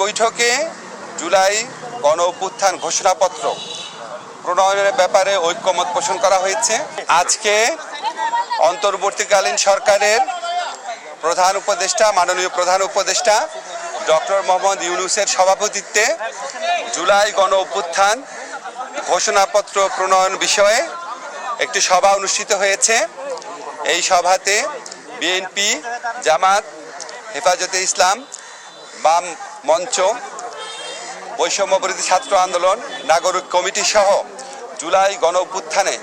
বৈঠকে জুলাই গণ অভ্যুত্থান ঘোষণাপত্র প্রণয়নের ব্যাপারে ঐক্যমত পোষণ করা হয়েছে। আজকে অন্তর্বর্তীকালীন সরকারের প্রধান উপদেষ্টা, মাননীয় প্রধান উপদেষ্টা ডক্টর মোহাম্মদ ইউনুসের সভাপতিত্বে জুলাই গণ অভ্যুত্থান ঘোষণাপত্র প্রণয়ন বিষয়ে একটি সভা অনুষ্ঠিত হয়েছে। এই সভাতে বিএনপি, জামাত, হেফাজতে ইসলাম, বাম মঞ্চ বৈষম্যবিরোধী ছাত্র আন্দোলন, নাগরিক কমিটি সহ জুলাই গণ অভ্যুত্থানে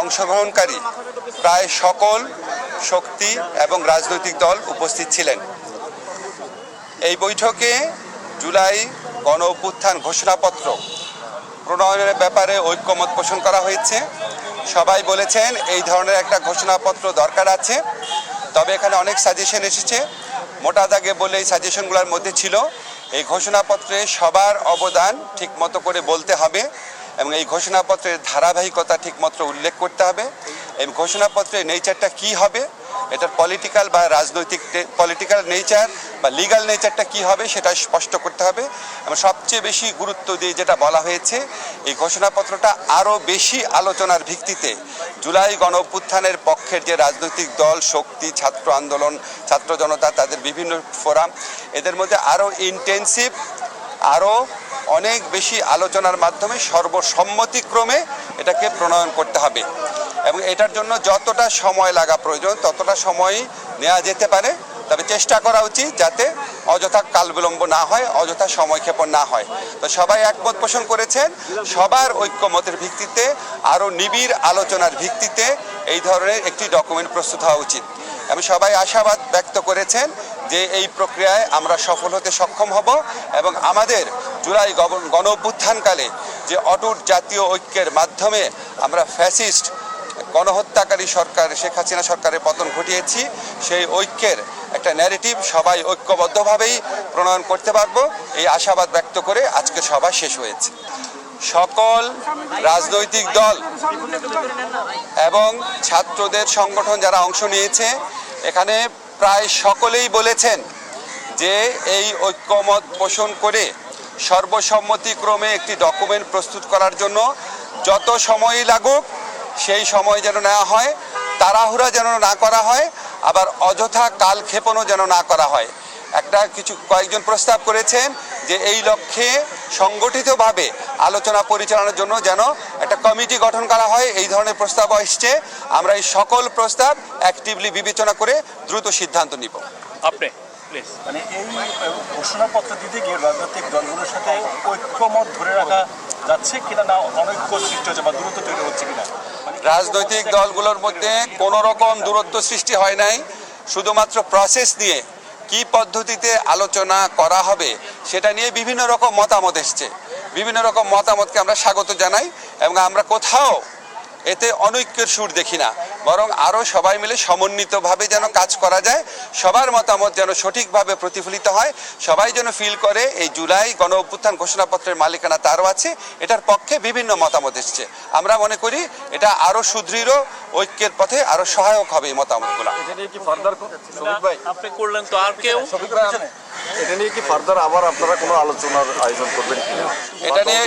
অংশগ্রহণকারী প্রায় সকল শক্তি এবং রাজনৈতিক দল উপস্থিত ছিলেন। এই বৈঠকে জুলাই গণ অভ্যুত্থান ঘোষণাপত্র প্রণয়নের ব্যাপারে ঐক্যমত পোষণ করা হয়েছে। সবাই বলেছেন এই ধরনের একটা ঘোষণাপত্র দরকার আছে, তবে এখানে অনেক সাজেশন এসেছে। মোটা দাগে বলে এই সাজেশনগুলোর মধ্যে ছিল এই ঘোষণাপত্রে সবার অবদান ঠিক মতো করে বলতে হবে এবং এই ঘোষণাপত্রের ধারাবাহিকতা ঠিকমতো উল্লেখ করতে হবে। এই ঘোষণাপত্রের নেচারটা কি হবে এটার পলিটিক্যাল বা রাজনৈতিক পলিটিক্যাল নেচার বা লিগ্যাল নেচারটা কি হবে সেটা স্পষ্ট করতে হবে। এবং সবচেয়ে বেশি গুরুত্ব দিয়ে যেটা বলা হয়েছে, এই ঘোষণাপত্রটা আরও বেশি আলোচনার ভিত্তিতে জুলাই গণঅ্যুত্থানের পক্ষের যে রাজনৈতিক দল, শক্তি, ছাত্র আন্দোলন, ছাত্র জনতা, তাদের বিভিন্ন ফোরাম, এদের মধ্যে আরও ইন্টেন্সিভ আরও অনেক বেশি আলোচনার মাধ্যমে সর্বসম্মতিক্রমে এটাকে প্রণয়ন করতে হবে। এবং এটার জন্য যতটা সময় লাগা প্রয়োজন, ততটা সময় নেওয়া যেতে পারে। তবে চেষ্টা করা উচিত যাতে অযথা কাল বিলম্ব না হয়, অযথা সময়ক্ষেপণ না হয়। তো সবাই একমত পোষণ করেছেন, সবার ঐক্যমতের ভিত্তিতে, আরও নিবিড় আলোচনার ভিত্তিতে এই ধরনের একটি ডকুমেন্ট প্রস্তুত হওয়া উচিত। এবং সবাই আশাবাদ ব্যক্ত করেছেন যে এই প্রক্রিয়ায় আমরা সফল হতে সক্ষম হব এবং আমাদের জুলাই গণ অভ্যুত্থানকালে যে অটুট জাতীয় ঐক্যের মাধ্যমে আমরা ফ্যাসিস্ট গণহত্যাকারী সরকার শেখ হাসিনা সরকারের পতন ঘটিয়েছি, সেই ঐক্যের একটা ন্যারেটিভ সবাই ঐক্যবদ্ধভাবেই প্রণয়ন করতে পারব, এই আশাবাদ ব্যক্ত করে আজকে সভা শেষ হয়েছে। সকল রাজনৈতিক দল এবং ছাত্রদের সংগঠন যারা অংশ নিয়েছে, এখানে প্রায় সকলেই বলেছেন যে এই ঐক্যমত পোষণ করে সর্বসম্মতিক্রমে একটি ডকুমেন্ট প্রস্তুত করার জন্য যত সময়ই লাগুক সেই সময় যেন নেওয়া হয় তাড়াহুড়া যেন না করা হয় আবার অযথা কালক্ষেপণও যেন না করা হয়। একটা কিছু কয়েকজন প্রস্তাব করেছেন যে এই লক্ষ্যে সংগঠিতভাবে আলোচনা পরিচালনার জন্য যেন একটা কমিটি গঠন করা হয় এই ধরনের প্রস্তাব এসছে। আমরা এই সকল প্রস্তাব অ্যাক্টিভলি বিবেচনা করে দ্রুত সিদ্ধান্ত নিব। আপনি মানে এই ঘোষণাপত্র দিতে গিয়ে রাজনৈতিক দলগুলোর সাথে ঐক্যমত ধরে রাখা যাচ্ছে কিনা না অনৈক্য সৃষ্টি হচ্ছে বা দূরত্ব তৈরি হচ্ছে কিনা? মানে রাজনৈতিক দলগুলোর মধ্যে কোনো রকম দূরত্ব সৃষ্টি হয় নাই। শুধুমাত্র প্রসেস নিয়ে কি পদ্ধতিতে আলোচনা করা হবে সেটা নিয়ে বিভিন্ন রকম মতামত এসছে। বিভিন্ন রকম মতামতকে আমরা স্বাগত জানাই এবং আমরা কোথাও এতে অনৈক্যের সুর দেখি না বরং আরও সবাই মিলে সমন্বিতভাবে যেন কাজ করা যায় সবার মতামত যেন সঠিকভাবে প্রতিফলিত হয় সবাই যেন ফিল করে এই জুলাই গণ অভ্যুত্থান ঘোষণাপত্রের মালিকানা তারও আছে এটার পক্ষে বিভিন্ন মতামত এসছে। আমরা মনে করি এটা আরও সুদৃঢ় ঐক্যের পথে আরও সহায়ক হবে এই মতামতগুলো। আপনি করলেন তো আর কেউ? এটা নিয়ে কি ফার্দার আবার আপনারা কোনো আলোচনার আয়োজন করবেন কিনা? এটা নিয়ে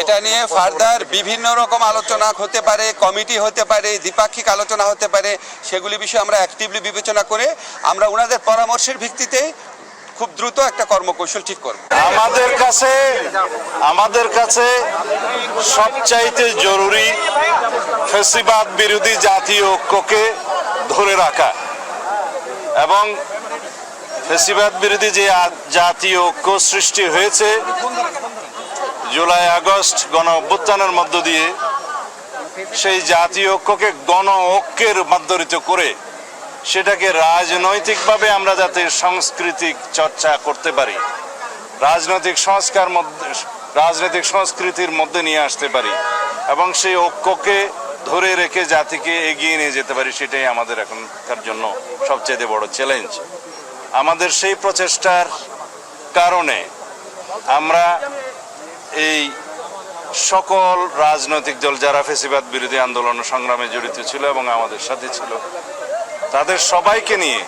এটা নিয়ে ফার্দার বিভিন্ন রকম আলোচনা হতে পারে কমিটি হতে পারে দ্বিপাক্ষিক আলোচনা হতে পারে সেগুলি বিষয়ে আমরা অ্যাক্টিভলি বিবেচনা করে আমরা ওনাদের পরামর্শের ভিত্তিতে খুব দ্রুত একটা কর্মকৌশল ঠিক করব। আমাদের কাছে আমাদের কাছে সবচাইতে জরুরি ফেসিবাদ বিরোধী জাতীয় ঐক্যকে ধরে রাখা এবং ফেসিবাদ বিরোধী যে জাতীয় ঐক্য সৃষ্টি হয়েছে, জুলাই আগস্ট গণ অভ্যুত্থানের মধ্য দিয়ে সেই জাতীয় ঐক্যকে গণ ঐক্যের মাধ্যরিত করে সেটাকে রাজনৈতিকভাবে আমরা যাতে সাংস্কৃতিক চর্চা করতে পারি, রাজনৈতিক সংস্কার মধ্যে রাজনৈতিক সংস্কৃতির মধ্যে নিয়ে আসতে পারি এবং সেই ঐক্যকে ধরে রেখে জাতিকে এগিয়ে নিয়ে যেতে পারি, সেটাই আমাদের এখনকার জন্য সবচেয়ে বড় চ্যালেঞ্জ আমাদের সেই প্রচেষ্টার কারণে আমরা এই সকল রাজনৈতিক দল যারা ফেসিবাদ বিরোধী আন্দোলন সংগ্রামে জড়িত ছিল এবং আমাদের সাথে ছিল, তাদের সবাইকে নিয়ে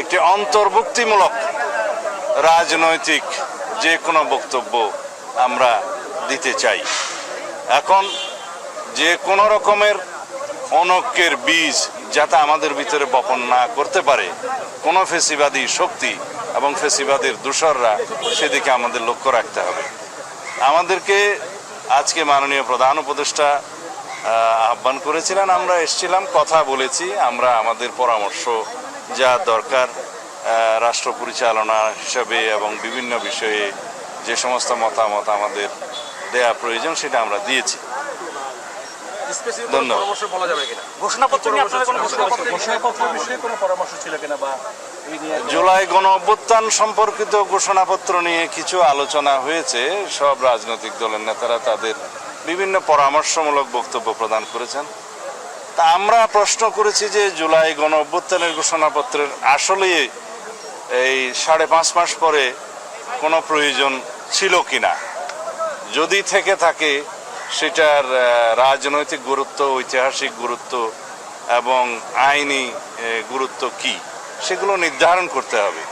একটি অন্তর্ভুক্তিমূলক রাজনৈতিক যে কোনো বক্তব্য আমরা দিতে চাই। এখন যে কোনো রকমের অনৈক্যের বীজ যাতে আমাদের ভিতরে বপন না করতে পারে। কোনো ফেসিবাদী শক্তি এবং ফেসিবাদের দূষররা সেদিকে আমাদের লক্ষ্য রাখতে হবে। আমাদেরকে আজকে মাননীয় প্রধান উপদেষ্টা আহ্বান করেছিলেন, আমরা এসেছিলাম, কথা বলেছি, আমরা আমাদের পরামর্শ যা দরকার রাষ্ট্র পরিচালনা হিসাবে এবং বিভিন্ন বিষয়ে যে সমস্ত মতামত আমাদের দেয়া প্রয়োজন সেটা আমরা দিয়েছি। ধন্যবাদ ঘোষণাপত্র নিয়ে আপনাদের কোনো ঘোষণাপত্র ঘোষণাপত্র বিষয়ে কোনো পরামর্শ ছিল কিনা বা এই নিয়ে জুলাই গণ অভ্যুত্থান সম্পর্কিত ঘোষণাপত্র নিয়ে কিছু আলোচনা হয়েছে। সব রাজনৈতিক দলের নেতারা তাদের বিভিন্ন পরামর্শমূলক বক্তব্য প্রদান করেছেন। তা আমরা প্রশ্ন করেছি যে জুলাই গণ অভ্যুত্থানের ঘোষণাপত্রের আসলে এই সাড়ে পাঁচ মাস পরে কোনো প্রয়োজন ছিল কিনা। যদি থেকে থাকে সেটার রাজনৈতিক গুরুত্ব, ঐতিহাসিক গুরুত্ব এবং আইনি গুরুত্ব কি, সেগুলো নির্ধারণ করতে হবে।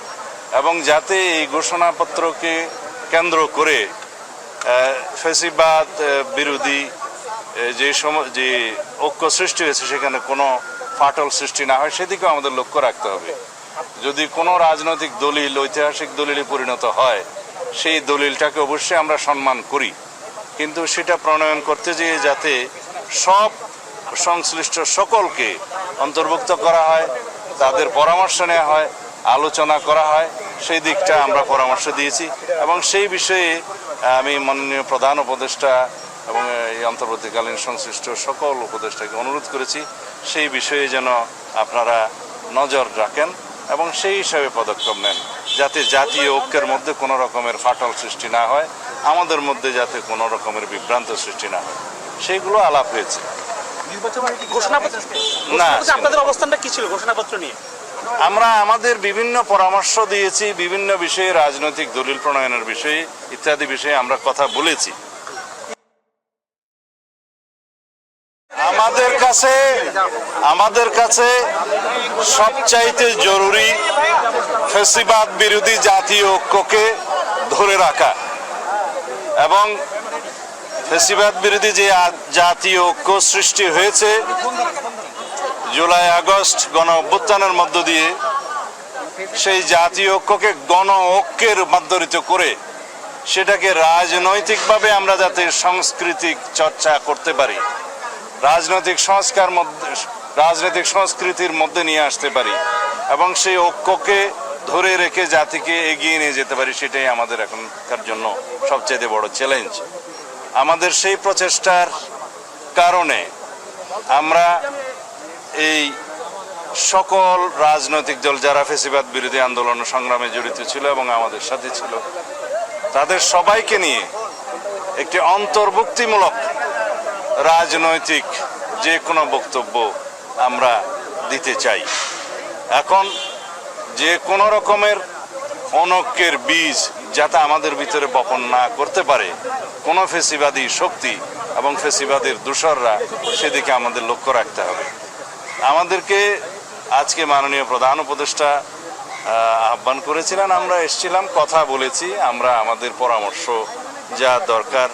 এবং যাতে এই ঘোষণাপত্রকে কেন্দ্র করে ফেসিবাদ বিরোধী যে সম, যে ঐক্য সৃষ্টি হয়েছে সেখানে কোনো ফাটল সৃষ্টি না হয়, সেদিকেও আমাদের লক্ষ্য রাখতে হবে। যদি কোনো রাজনৈতিক দলিল, ঐতিহাসিক দলিলে পরিণত হয়, সেই দলিলটাকে অবশ্যই আমরা সম্মান করি। কিন্তু সেটা প্রণয়ন করতে যেয়ে যাতে সব সংশ্লিষ্ট সকলকে অন্তর্ভুক্ত করা হয়, তাদের পরামর্শ নেওয়া হয়, আলোচনা করা হয়, সেই দিকটা আমরা পরামর্শ দিয়েছি। এবং সেই বিষয়ে আমি মাননীয় প্রধান উপদেষ্টা এবং এই অন্তর্বর্তীকালীন সংশ্লিষ্ট সকল উপদেষ্টাকে অনুরোধ করেছি, সেই বিষয়ে যেন আপনারা নজর রাখেন এবং সেই হিসাবে পদক্ষেপ নেন, যাতে জাতীয় ঐক্যের মধ্যে কোনো রকমের ফাটল সৃষ্টি না হয়। আমাদের মধ্যে যাতে কোনো রকমের বিভ্রান্ত সৃষ্টি না হয়। সেইগুলো আলাপ হয়েছে। না আপনাদের অবস্থানটা কি ছিল? ঘোষণাপত্র নিয়ে। আমরা আমাদের বিভিন্ন পরামর্শ দিয়েছি বিভিন্ন বিষয়ে রাজনৈতিক দলিল প্রণয়নের বিষয়ে ইত্যাদি বিষয়ে আমরা কথা বলেছি। আমাদের কাছে আমাদের কাছে সবচাইতে জরুরি ফেসিবাদ বিরোধী জাতীয় ঐক্যকে ধরে রাখা। এবং ফেসিবাদ বিরোধী যে জাতীয় ঐক্য সৃষ্টি হয়েছে, জুলাই আগস্ট গণ অভ্যুত্থানের মধ্য দিয়ে সেই জাতীয় ঐক্যকে গণ ঐক্যের মাধ্যরিত করে সেটাকে রাজনৈতিকভাবে আমরা যাতে সাংস্কৃতিক চর্চা করতে পারি, রাজনৈতিক সংস্কার মধ্যে রাজনৈতিক সংস্কৃতির মধ্যে নিয়ে আসতে পারি এবং সেই ঐক্যকে ধরে রেখে জাতিকে এগিয়ে নিয়ে যেতে পারি, সেটাই আমাদের এখনকার জন্য সবচেয়ে বড় চ্যালেঞ্জ আমাদের সেই প্রচেষ্টার কারণে আমরা এই সকল রাজনৈতিক দল যারা ফেসিবাদ বিরোধী আন্দোলন সংগ্রামে জড়িত ছিল এবং আমাদের সাথে ছিল, তাদের সবাইকে নিয়ে একটি অন্তর্ভুক্তিমূলক রাজনৈতিক যে কোনো বক্তব্য আমরা দিতে চাই। এখন যে কোনো রকমের অনৈক্যের বীজ যাতে আমাদের ভিতরে বপন না করতে পারে, কোনো ফেসিবাদী শক্তি এবং ফেসিবাদের দূষররা সেদিকে আমাদের লক্ষ্য রাখতে হবে। আমাদেরকে আজকে মাননীয় প্রধান উপদেষ্টা আহ্বান করেছিলেন, আমরা এসেছিলাম, কথা বলেছি, আমরা আমাদের পরামর্শ যা দরকার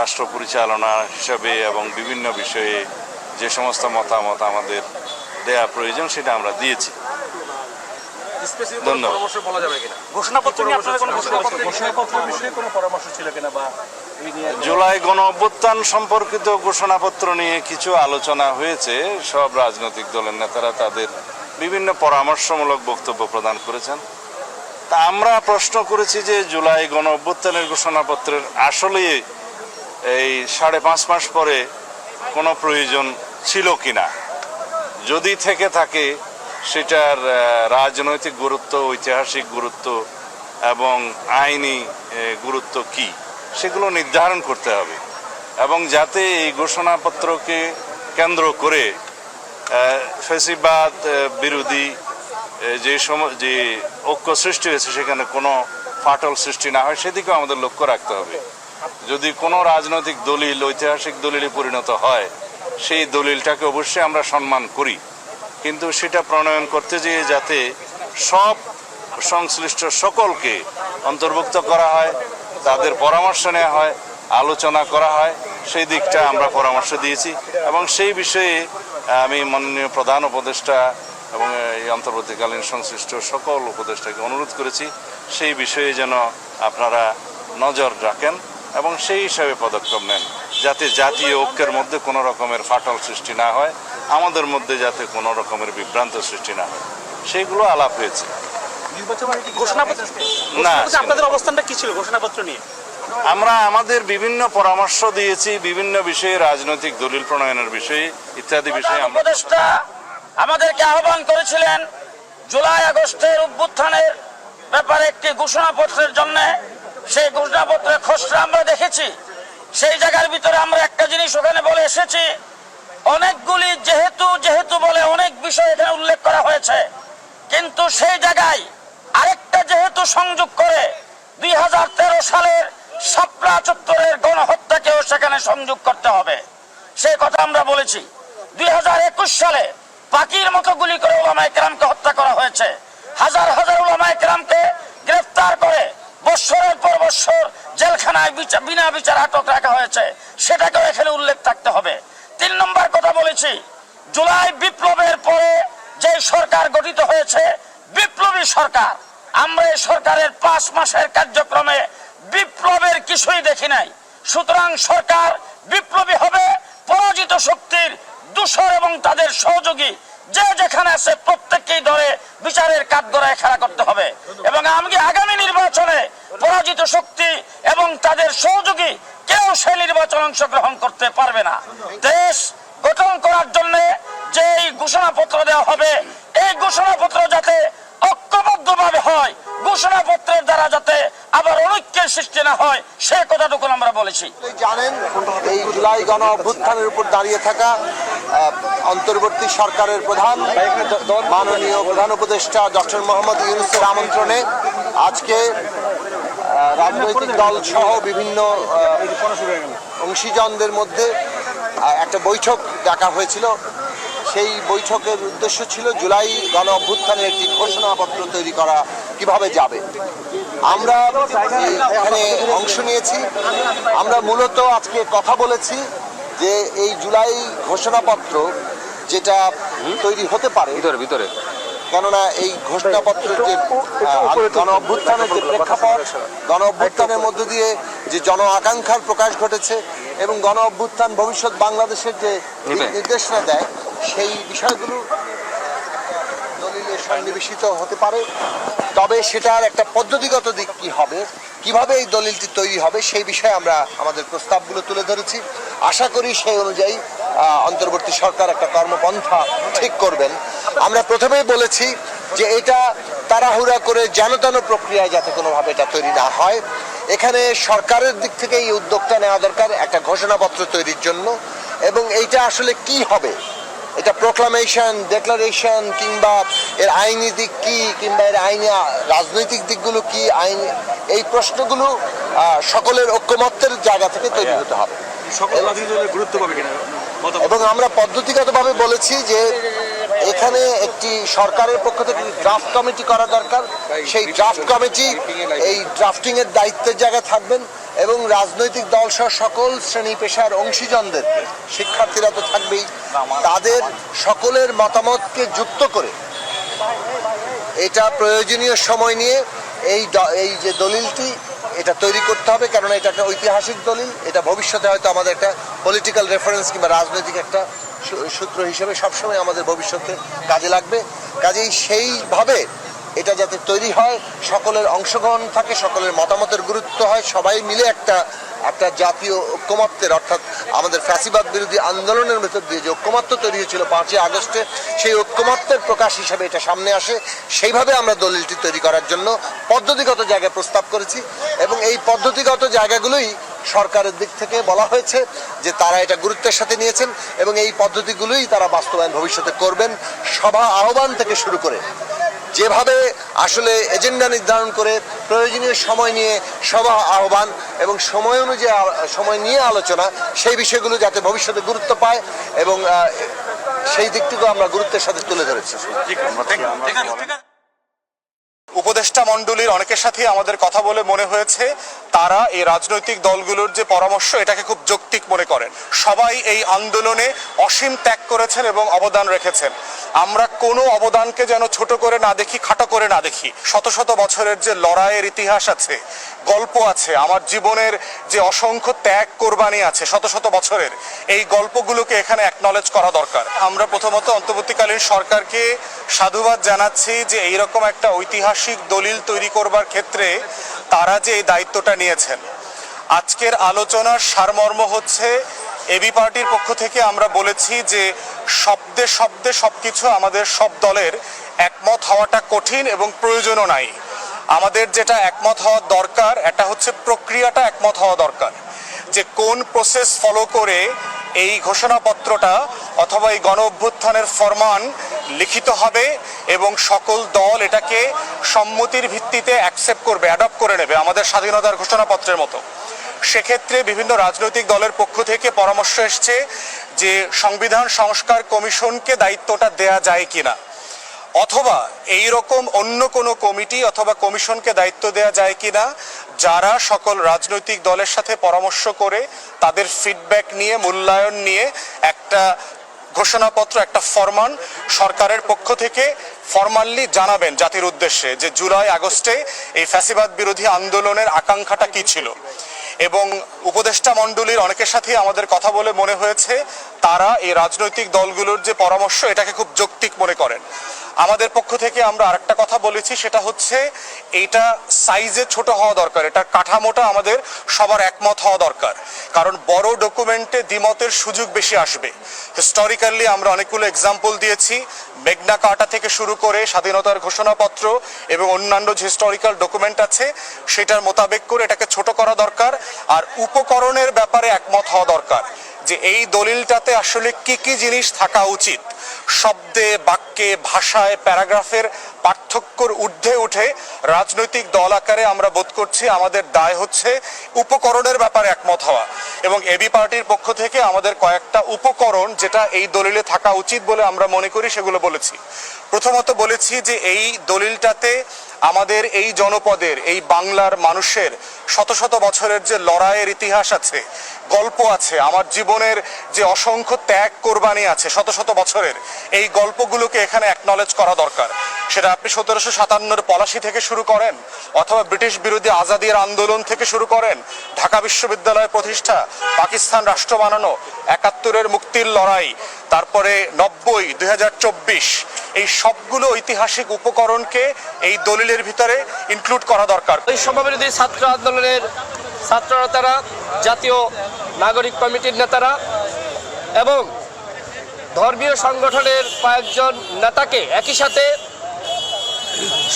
রাষ্ট্র পরিচালনা হিসাবে এবং বিভিন্ন বিষয়ে যে সমস্ত মতামত আমাদের দেয়া প্রয়োজন সেটা আমরা দিয়েছি। ধন্যবাদ। ঘোষণাপত্র নিয়ে আপনাদের কোনো ঘোষণাপত্র ঘোষণাপত্র বিষয়ে কোনো পরামর্শ ছিল কিনা বা জুলাই গণ অভ্যুত্থান সম্পর্কিত ঘোষণাপত্র নিয়ে কিছু আলোচনা হয়েছে। সব রাজনৈতিক দলের নেতারা তাদের বিভিন্ন পরামর্শমূলক বক্তব্য প্রদান করেছেন। তা আমরা প্রশ্ন করেছি যে জুলাই গণ অভ্যুত্থানের ঘোষণাপত্রের আসলে এই সাড়ে পাঁচ মাস পরে কোনো প্রয়োজন ছিল কিনা। যদি থেকে থাকে সেটার রাজনৈতিক গুরুত্ব, ঐতিহাসিক গুরুত্ব এবং আইনি গুরুত্ব কি, সেগুলো নির্ধারণ করতে হবে। এবং যাতে এই ঘোষণাপত্রকে কেন্দ্র করে ফেসিবাদ বিরোধী যে সম, যে ঐক্য সৃষ্টি হয়েছে সেখানে কোনো ফাটল সৃষ্টি না হয়, সেদিকেও আমাদের লক্ষ্য রাখতে হবে। যদি কোনো রাজনৈতিক দলিল, ঐতিহাসিক দলিলে পরিণত হয়, সেই দলিলটাকে অবশ্যই আমরা সম্মান করি। কিন্তু সেটা প্রণয়ন করতে যেয়ে যাতে সব সংশ্লিষ্ট সকলকে অন্তর্ভুক্ত করা হয়, তাদের পরামর্শ নেওয়া হয়, আলোচনা করা হয়, সেই দিকটা আমরা পরামর্শ দিয়েছি। এবং সেই বিষয়ে আমি মাননীয় প্রধান উপদেষ্টা এবং এই অন্তর্বর্তীকালীন সংশ্লিষ্ট সকল উপদেষ্টাকে অনুরোধ করেছি, সেই বিষয়ে যেন আপনারা নজর রাখেন এবং সেই হিসাবে পদক্ষেপ নেন, যাতে জাতীয় ঐক্যের মধ্যে কোনো রকমের ফাটল সৃষ্টি না হয়। আমাদের মধ্যে যাতে কোনো রকমের বিভ্রান্ত সৃষ্টি না হয়। সেইগুলো আলাপ হয়েছে। ঘোষণাপত্র না আপনাদের অবস্থানটা কি ছিল? ঘোষণাপত্র নিয়ে। আমরা আমাদের বিভিন্ন পরামর্শ দিয়েছি বিভিন্ন বিষয়ে রাজনৈতিক দলিল প্রণয়নের বিষয়ে ইত্যাদি বিষয়ে আমরা উপদেষ্টা আমাদেরকে আহ্বান করেছিলেন জুলাই আগস্টের অভ্যুত্থানের ব্যাপারে একটি ঘোষণাপত্রের জন্য। সেই ঘোষণাপত্রের খসড়া আমরা দেখেছি। সেই জায়গার ভিতরে আমরা একটা জিনিস ওখানে বলে এসেছি। অনেকগুলি যেহেতু যেহেতু বলে অনেক বিষয় এখানে উল্লেখ করা হয়েছে। কিন্তু সেই জায়গায় আরেকটা যেহেতু সংযোগ করে, দুই সালের সাপড়া চত্বরের গণহত্যাকেও সেখানে সংযোগ করতে হবে। সেই কথা আমরা বলেছি। দুই হাজার একুশ সালে পাখির মতো গুলি করে ওলামা একরামকে হত্যা করা হয়েছে। হাজার হাজার ওলামা একরামকে গ্রেফতার করে বৎসরের পর বৎসর জেলখানায় বিনা বিচার আটক রাখা হয়েছে। সেটাকেও এখানে উল্লেখ থাকতে হবে। তিন নম্বর কথা বলেছি, জুলাই বিপ্লবের পরে যে সরকার গঠিত হয়েছে, বিপ্লবী সরকার, আমরা এই সরকারের পাঁচ মাসের কার্যক্রমে বিপ্লবের কিছুই দেখি নাই। সুতরাং সরকার বিপ্লবী হবে, পরাজিত শক্তির দূষর এবং তাদের সহযোগী যে যেখানে আছে প্রত্যেককেই ধরে বিচারের কাঠগড়ায় খেলা করতে হবে। এবং আমি আগামী নির্বাচনে পরাজিত শক্তি এবং তাদের সহযোগী কেউ সে নির্বাচন অংশগ্রহণ করতে পারবে না। দেশ গঠন করার জন্য যে ঘোষণাপত্র দেওয়া হবে, এই ঘোষণাপত্র যাতে ঐক্যবদ্ধভাবে হয়, ঘোষণাপত্রের দ্বারা যাতে আবার অনৈক্যের সৃষ্টি না হয়, সে কথাটুকু আমরা বলেছি। জানেন, এই জুলাই গণ অভ্যুত্থানের উপর দাঁড়িয়ে থাকা অন্তর্বর্তী সরকারের প্রধান, মাননীয় প্রধান উপদেষ্টা ডক্টর মোহাম্মদ ইউনুসের আমন্ত্রণে আজকে রাজনৈতিক দল সহ বিভিন্ন অংশীজনদের মধ্যে একটা বৈঠক ডাকা হয়েছিল। সেই বৈঠকের উদ্দেশ্য ছিল জুলাই গণ অভ্যুত্থানের একটি ঘোষণাপত্র তৈরি করা। কীভাবে যাবে? আমরা এখানে অংশ নিয়েছি। আমরা মূলত আজকে কথা বলেছি যে এই জুলাই ঘোষণাপত্র যেটা তৈরি হতে পারে, ভিতরে ভিতরে। কেননা এই ঘোষণাপত্রের যে গণ অভ্যুত্থানের যে প্রেক্ষাপট গণ অভ্যুত্থানের মধ্য দিয়ে যে জন আকাঙ্ক্ষার প্রকাশ ঘটেছে এবং গণ অভ্যুত্থান ভবিষ্যৎ বাংলাদেশের যে নির্দেশনা দেয় সেই বিষয়গুলো দলিলে সন্নিবেশিত হতে পারে। তবে সেটার একটা পদ্ধতিগত দিক কি হবে কীভাবে এই দলিলটি তৈরি হবে সেই বিষয়ে আমরা আমাদের প্রস্তাবগুলো তুলে ধরেছি। আশা করি সেই অনুযায়ী অন্তর্বর্তী সরকার একটা কর্মপন্থা ঠিক করবেন। আমরা প্রথমেই বলেছি যে এটা তাড়াহুড়া করে যেন তেন প্রক্রিয়ায় যাতে কোনোভাবে এটা তৈরি না হয়। এখানে সরকারের দিক থেকে এই উদ্যোগটা নেওয়া দরকার, একটা ঘোষণাপত্র তৈরির জন্য। এবং এইটা আসলে কি হবে? এটা প্রোক্লামেশন ডেক্লারেশন কিংবা এর আইনি দিক কি কিংবা এর আইনি, রাজনৈতিক দিকগুলো কি, আইন, এই প্রশ্নগুলো সকলের ঐক্যমত্যের জায়গা থেকে তৈরি হতে হবে। সকল গুরুত্ব এবং আমরা পদ্ধতিগতভাবে বলেছি যে এখানে একটি সরকারের পক্ষ থেকে ড্রাফট কমিটি করা দরকার। সেই ড্রাফট কমিটি এই ড্রাফটিং এর দায়িত্বের জায়গায় থাকবেন এবং রাজনৈতিক দল সহ সকল শ্রেণি পেশার অংশীজনদের, শিক্ষার্থীরা তো থাকবেই, তাদের সকলের মতামতকে যুক্ত করে এটা প্রয়োজনীয় সময় নিয়ে এই এই যে দলিলটি এটা তৈরি করতে হবে কারণ এটা একটা ঐতিহাসিক দলিল। এটা ভবিষ্যতে হয়তো আমাদের একটা পলিটিক্যাল রেফারেন্স কিংবা রাজনৈতিক একটা সূত্র হিসেবে সবসময় আমাদের ভবিষ্যতে কাজে লাগবে। কাজেই সেইভাবে এটা যাতে তৈরি হয়, সকলের অংশগ্রহণ থাকে, সকলের মতামতের গুরুত্ব হয়, সবাই মিলে একটা একটা জাতীয় ঐক্যমত্যের, অর্থাৎ আমাদের ফ্যাসিবাদ বিরোধী আন্দোলনের ভেতর দিয়ে যে ঐক্যমত্য তৈরি হয়েছিল পাঁচই আগস্টে, সেই ঐক্যমত্যের প্রকাশ হিসেবে এটা সামনে আসে। সেইভাবে আমরা দলিলটি তৈরি করার জন্য পদ্ধতিগত জায়গায় প্রস্তাব করেছি এবং এই পদ্ধতিগত জায়গাগুলোই সরকারের দিক থেকে বলা হয়েছে যে তারা এটা গুরুত্বের সাথে নিয়েছেন এবং এই পদ্ধতিগুলোই তারা বাস্তবায়ন ভবিষ্যতে করবেন। সভা আহ্বান থেকে শুরু করে যেভাবে আসলে এজেন্ডা নির্ধারণ করে প্রয়োজনীয় সময় নিয়ে সভা আহ্বান এবং সময় অনুযায়ী সময় নিয়ে আলোচনা, সেই বিষয়গুলো যাতে ভবিষ্যতে গুরুত্ব পায় এবং সেই দিকটুকু আমরা গুরুত্বের সাথে তুলে ধরেছি। উপদেষ্টা মণ্ডলীর অনেকের সাথেই আমাদের কথা বলে মনে হয়েছে, তারা এই রাজনৈতিক দলগুলোর যে পরামর্শ, এটাকে খুব যৌক্তিক মনে করেন। সবাই এই আন্দোলনে অসীম ত্যাগ করেছেন এবং অবদান রেখেছেন। আমরা কোনো অবদানকে যেন ছোট করে না দেখি, খাটো করে না দেখি। শত শত বছরের যে লড়াইয়ের ইতিহাস আছে, গল্প আছে, আমার জীবনের যে অসংখ্য ত্যাগ কোরবানি আছে, শত শত বছরের, এই গল্পগুলোকে এখানে অ্যাকনলেজ করা দরকার। আমরা প্রথমত অন্তর্বর্তীকালীন সরকারকে সাধুবাদ জানাচ্ছি যে এইরকম একটা ঐতিহাসিক দলিল তৈরি করবার ক্ষেত্রে তারা যে এই দায়িত্বটা নিয়েছেন। আজকের আলোচনার সারমর্ম হচ্ছে এবি পার্টির পক্ষ থেকে আমরা বলেছি যে শব্দে শব্দে সবকিছু আমাদের সব দলের একমত হওয়াটা কঠিন এবং প্রয়োজনও নাই। আমাদের যেটা একমত হওয়া দরকার, এটা হচ্ছে প্রক্রিয়াটা একমত হওয়া দরকার। যে কোন প্রসেস ফলো করে এই ঘোষণাপত্রটা অথবা এই গণ অভ্যুত্থানের ফরমান লিখিত হবে এবং সকল দল এটাকে সম্মতির ভিত্তিতে অ্যাকসেপ্ট করবে অ্যাডপ্ট করে নেবে আমাদের স্বাধীনতার ঘোষণাপত্রের মতো। সেক্ষেত্রে বিভিন্ন রাজনৈতিক দলের পক্ষ থেকে পরামর্শ এসছে যে সংবিধান সংস্কার কমিশনকে দায়িত্বটা দেয়া যায় কিনা। অথবা এই রকম অন্য কোনো কমিটি অথবা কমিশনকে দায়িত্ব দেওয়া যায় কিনা, যারা সকল রাজনৈতিক দলের সাথে পরামর্শ করে তাদের ফিডব্যাক নিয়ে, মূল্যায়ন নিয়ে একটা ঘোষণাপত্র, একটা ফরমান সরকারের পক্ষ থেকে ফরমালি জানাবেন জাতির উদ্দেশ্যে যে জুলাই আগস্টে এই ফ্যাসিবাদ বিরোধী আন্দোলনের আকাঙ্ক্ষাটা কি ছিল। এবং উপদেষ্টা মণ্ডলীর অনেকের সাথেই আমাদের কথা বলে মনে হয়েছে, তারা এই রাজনৈতিক দলগুলোর যে পরামর্শ, এটাকে খুব যৌক্তিক মনে করেন। আমাদের পক্ষ থেকে আমরা আরেকটা কথা বলেছি, সেটা হচ্ছে এইটা সাইজে ছোট হওয়া দরকার, এটার কাঠামোটা আমাদের সবার একমত হওয়া দরকার। কারণ বড় ডকুমেন্টে দ্বিমতের সুযোগ বেশি আসবে। হিস্টোরিক্যালি আমরা অনেকগুলো এক্সাম্পল দিয়েছি, মেঘনা কাটা থেকে শুরু করে স্বাধীনতার ঘোষণাপত্র এবং অন্যান্য যে হিস্টোরিক্যাল ডকুমেন্ট আছে, সেটার মোতাবেক করে এটাকে ছোট করা দরকার। আর উপকরণের ব্যাপারে একমত হওয়া দরকার যে এই দলিলটাতে আসলে কি কি জিনিস থাকা উচিত। শব্দে, বাক্যে, ভাষায়, প্যারাগ্রাফের পার্থক্যর ঊর্ধ্বে উঠে রাজনৈতিক দল আকারে আমরা বোধ করছি আমাদের দায় হচ্ছে উপকরণের ব্যাপারে একমত হওয়া। এবং এবি পার্টির পক্ষ থেকে আমাদের কয়েকটা উপকরণ যেটা এই দলিলে থাকা উচিত বলে আমরা মনে করি সেগুলো বলেছি। প্রথমত বলেছি যে এই দলিলটাতে আমাদের এই জনপদের, এই বাংলার মানুষের শত শত বছরের যে লড়াইয়ের ইতিহাস আছে, গল্প আছে, আমার জীবনের যে অসংখ্য ত্যাগ কোরবানি আছে, শত শত বছরের, এই গল্পগুলোকে এখানে অ্যাকনলেজ করা দরকার। সেটা আপনি সতেরোশো সাতান্নর পলাশি থেকে শুরু করেন, অথবা ব্রিটিশ বিরোধী আজাদির আন্দোলন থেকে শুরু করেন, ঢাকা বিশ্ববিদ্যালয় প্রতিষ্ঠা, পাকিস্তান রাষ্ট্র বানানো, একাত্তরের মুক্তির লড়াই, তারপরে নব্বই, দুই এই সবগুলো ঐতিহাসিক উপকরণকে এই দলিলের ভিতরে ইনক্লুড করা দরকার। এই সমবিরোধী ছাত্র আন্দোলনের ছাত্র নেতারা জাতীয় নাগরিক কমিটির নেতারা এবং ধর্মীয় সংগঠনের কয়েকজন নেতাকে একই সাথে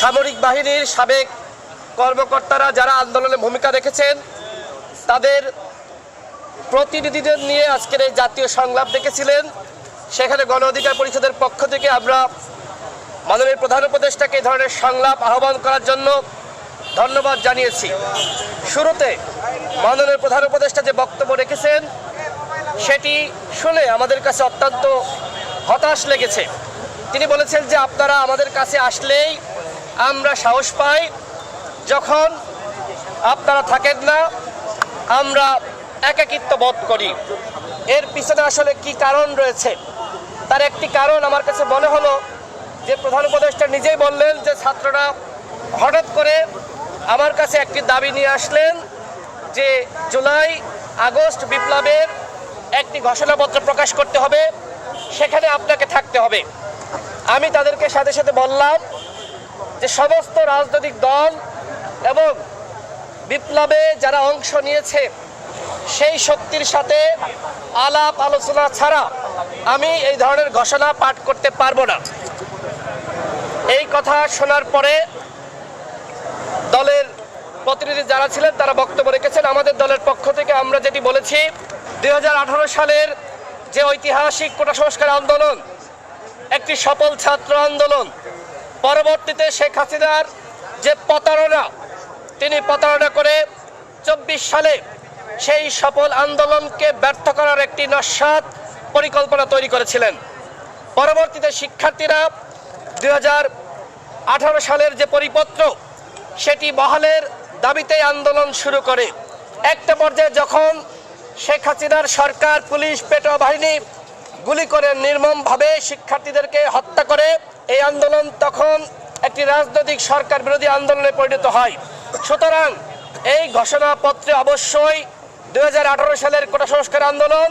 সামরিক বাহিনীর সাবেক কর্মকর্তারা যারা আন্দোলনে ভূমিকা রেখেছেন, তাদের প্রতিনিধিদের নিয়ে আজকের এই জাতীয় সংলাপ দেখেছিলেন। সেখানে গণ অধিকার পরিষদের পক্ষ থেকে আমরা মাননীয় প্রধান উপদেষ্টাকে এই ধরনের সংলাপ আহ্বান করার জন্য ধন্যবাদ জানিয়েছি। শুরুতে মাননীয় প্রধান উপদেষ্টা যে বক্তব্য রেখেছেন, সেটি শুনে আমাদের কাছে অত্যন্ত হতাশ লেগেছে। তিনি বলেছেন যে, আপনারা আমাদের কাছে আসলেই আমরা সাহস পাই। যখন আপনারা থাকেন না, আমরা একাকিত্ব বোধ করি। এর পিছনে আসলে কি কারণ রয়েছে? তার একটি কারণ আমার কাছে মনে হলো যে প্রধান উপদেষ্টা নিজেই বললেন যে ছাত্ররা হঠাৎ করে আমার কাছে একটি দাবি নিয়ে আসলেন যে জুলাই আগস্ট বিপ্লবের একটি ঘোষণাপত্র প্রকাশ করতে হবে, সেখানে আপনাকে থাকতে হবে। আমি তাদেরকে সাথে সাথে বললাম যে সমস্ত রাজনৈতিক দল এবং বিপ্লবে যারা অংশ নিয়েছে, সেই শক্তির সাথে আলাপ আলোচনা ছাড়া আমি এই ধরনের ঘোষণা পাঠ করতে পারব না। এই কথা শোনার পরে দলের প্রতিনিধি যারা ছিলেন, তারা বক্তব্য রেখেছেন। আমাদের দলের পক্ষ থেকে আমরা যেটি বলেছি, দুই সালের যে ঐতিহাসিক কোটা সংস্কার আন্দোলন, একটি সফল ছাত্র আন্দোলন, পরবর্তীতে শেখ হাসিনার যে প্রতারণা, তিনি প্রতারণা করে চব্বিশ সালে সেই সফল আন্দোলনকে ব্যর্থ করার একটি নস্বাত পরিকল্পনা তৈরি করেছিলেন। পরবর্তীতে শিক্ষার্থীরা দুই সালের যে পরিপত্র, সেটি বহালের দাবিতে আন্দোলন শুরু করে। একটা পর্যায়ে যখন শেখ হাসিনার সরকার, পুলিশ, পেটো বাহিনী গুলি করে নির্মমভাবে শিক্ষার্থীদেরকে হত্যা করে, এই আন্দোলন তখন একটি রাজনৈতিক সরকার বিরোধী আন্দোলনে পরিণত হয়। সুতরাং এই ঘোষণাপত্রে অবশ্যই দু হাজার আঠারো সালের কোটা সংস্কার আন্দোলন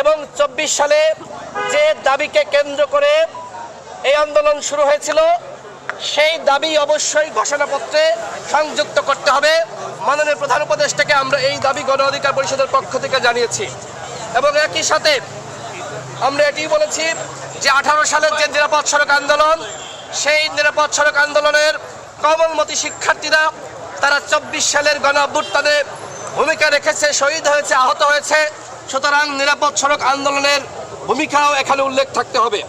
এবং চব্বিশ সালে যে দাবিকে কেন্দ্র করে এই আন্দোলন শুরু হয়েছিল, সেই দাবি অবশ্যই ঘোষণাপত্রে সংযুক্ত করতে হবে। মাননীয় প্রধান উপদেষ্টাকে আমরা এই দাবি গণ অধিকার পরিষদের পক্ষ থেকে জানিয়েছি। এবং একই সাথে আমরা এটি বলেছি যে আঠারো সালের যে নিরাপদ সড়ক আন্দোলন, সেই নিরাপদ সড়ক আন্দোলনের কমলমতি শিক্ষার্থীরা, তারা চব্বিশ সালের গণ অভ্যুত্থানে ভূমিকা রেখেছে, শহীদ হয়েছে, আহত হয়েছে। সুতরাং নিরাপদ সড়ক আন্দোলনের ভূমিকাও এখানে উল্লেখ থাকতে হবে।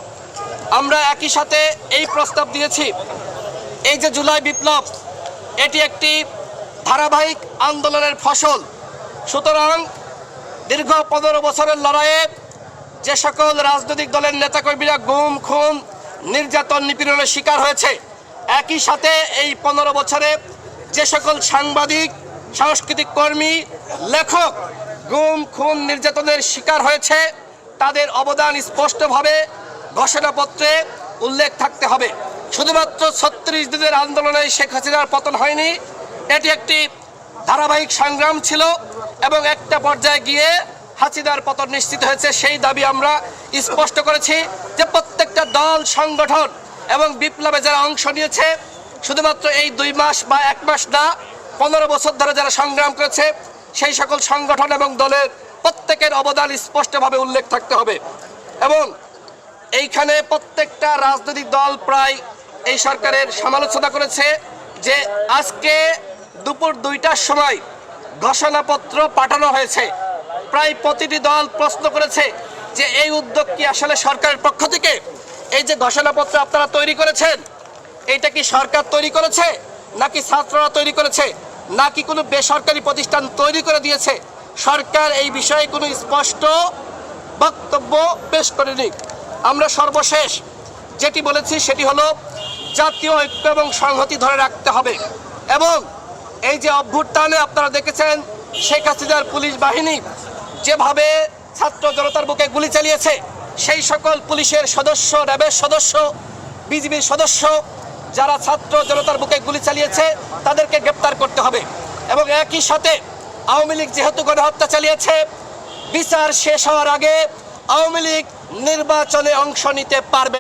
আমরা একই সাথে এই প্রস্তাব দিয়েছি, এই যে জুলাই বিপ্লব, এটি একটি ধারাবাহিক আন্দোলনের ফসল। সুতরাং দীর্ঘ পনেরো বছরের লড়াইয়ে যে সকল রাজনৈতিক দলের নেতাকর্মীরা গুম, খুন, নির্যাতন নিপীড়নের শিকার হয়েছে, একই সাথে এই পনেরো বছরে যে সকল সাংবাদিক, সাংস্কৃতিক কর্মী, লেখক গুম, খুন, নির্যাতনের শিকার হয়েছে। তাদের অবদান স্পষ্টভাবে ঘোষণাপত্রে উল্লেখ থাকতে হবে। শুধুমাত্র ছত্রিশ দিনের আন্দোলনে শেখ হাসিনার পতন হয়নি। এটি একটি ধারাবাহিক সংগ্রাম ছিল এবং একটা পর্যায়ে গিয়ে হাসিনার পতন নিশ্চিত হয়েছে। সেই দাবি আমরা স্পষ্ট করেছি যে প্রত্যেকটা দল, সংগঠন এবং বিপ্লবে যারা অংশ নিয়েছে, শুধুমাত্র এই দুই মাস বা এক মাস না, পনেরো বছর ধরে যারা সংগ্রাম করেছে সেই সকল সংগঠন এবং দলের প্রত্যেকের অবদান স্পষ্টভাবে উল্লেখ থাকতে হবে। এবং এইখানে প্রত্যেকটা রাজনৈতিক দল প্রায় এই সরকারের সমালোচনা করেছে যে আজকে দুপুর দুইটার সময় ঘোষণাপত্র পাঠানো হয়েছে। প্রায় প্রতিটি দল প্রশ্ন করেছে যে এই উদ্যোগ কি আসলে সরকারের পক্ষ থেকে? এই যে ঘোষণাপত্র আপনারা তৈরি করেছেন, এইটা কি সরকার তৈরি করেছে নাকি ছাত্ররা তৈরি করেছে? নাকি কোনো বেসরকারি প্রতিষ্ঠান তৈরি করে দিয়েছে? সরকার এই বিষয়ে কোনো স্পষ্ট বক্তব্য পেশ করেনি। আমরা সর্বশেষ যেটি বলেছি সেটি হলো, জাতীয় ঐক্য এবং সংহতি ধরে রাখতে হবে। এবং এই যে অভ্যুত্থানে আপনারা দেখেছেন, শেখ হাসিনার পুলিশ বাহিনী যেভাবে ছাত্র জনতার বুকে গুলি চালিয়েছে, সেই সকল পুলিশের সদস্য, র্যাবের সদস্য, বিজিবির সদস্য যারা ছাত্র জনতার বুকে গুলি চালিয়েছে, তাদেরকে গ্রেপ্তার করতে হবে। এবং একই সাথে আওয়ামী লীগ যেহেতু গণহত্যা চালিয়েছে, বিচার শেষ হওয়ার আগে আওয়ামী লীগ নির্বাচনে অংশ নিতে পারবে